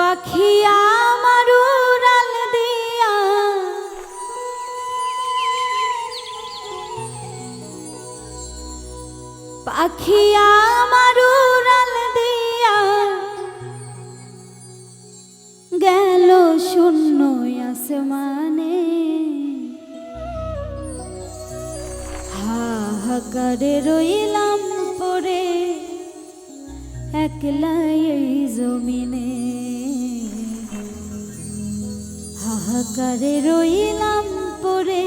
পাখি আমার উড়াল দিয়া। পাখি আমার উড়াল দিয়া। গেল শূন্য আসমানে। হাহাকারে রইলাম পরে একলা এই জমিনে। হাহাকারে রইলাম পরে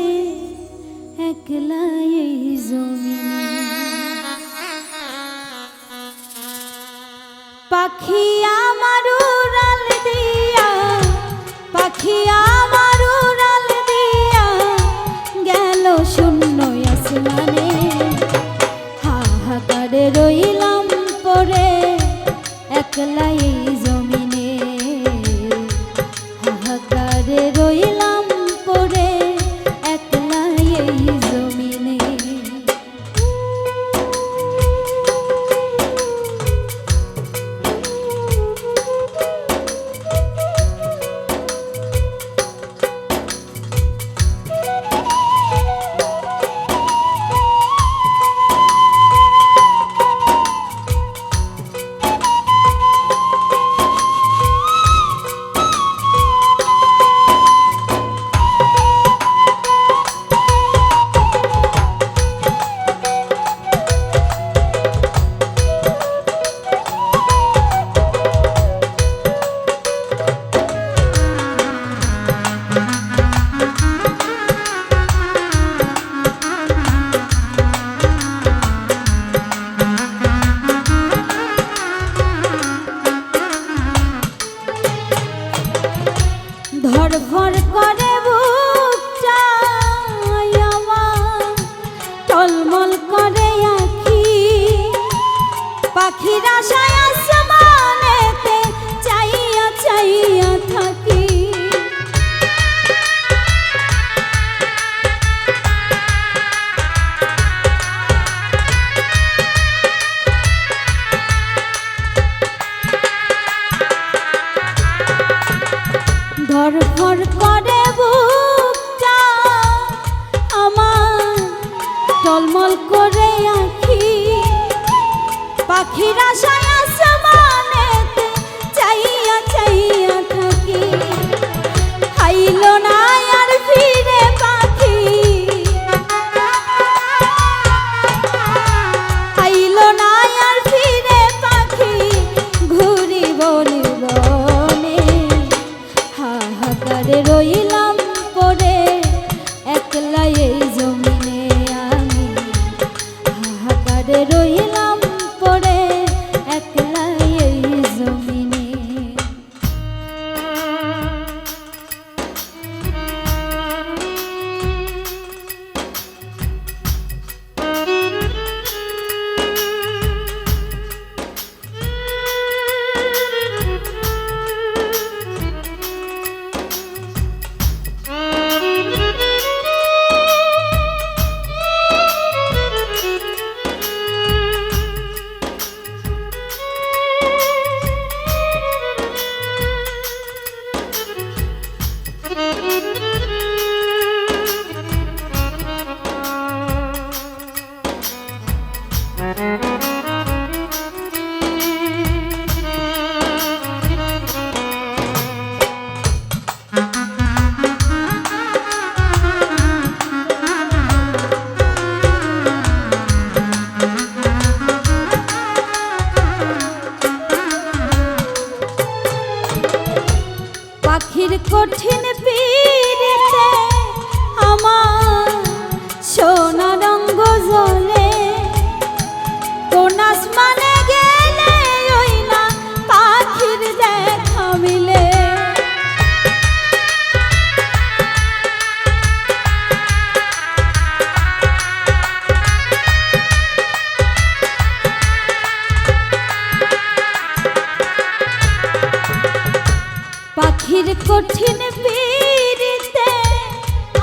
একলা এই জমিনে। পাখি আমার পাখির আশায় আসমানেতে চাইয়া চাইয়া থাকি। ধরফর করে বুকটা আমার টলমল করে আখি পাখির আশায় পাখির কঠিন পীড়িতে কঠিন পীড়িতে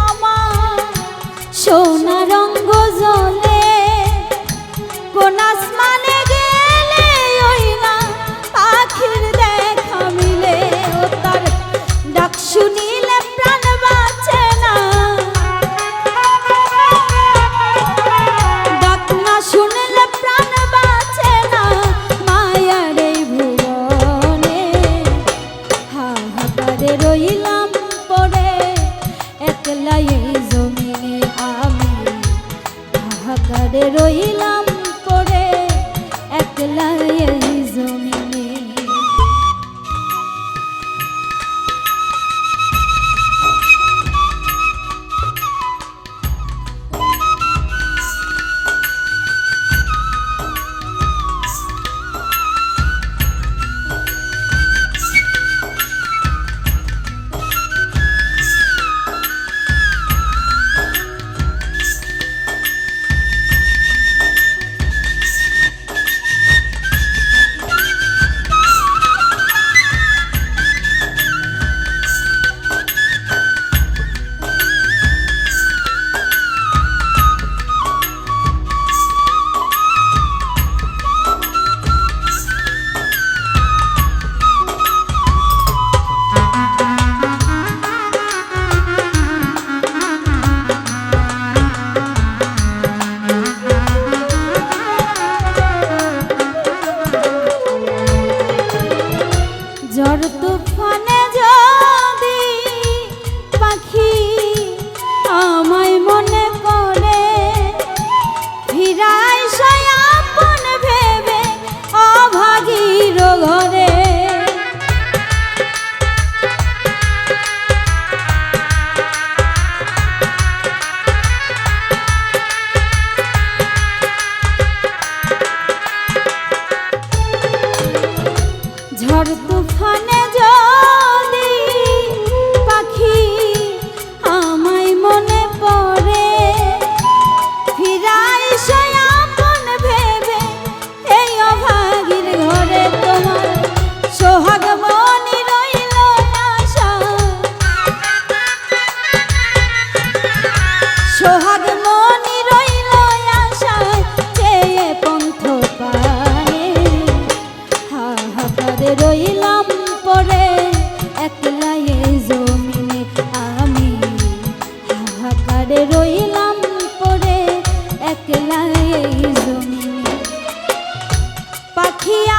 আমার সোনা রঙ্গ জলে এই জমিনে আমি। হাহাকারে রইলাম রাখিয়া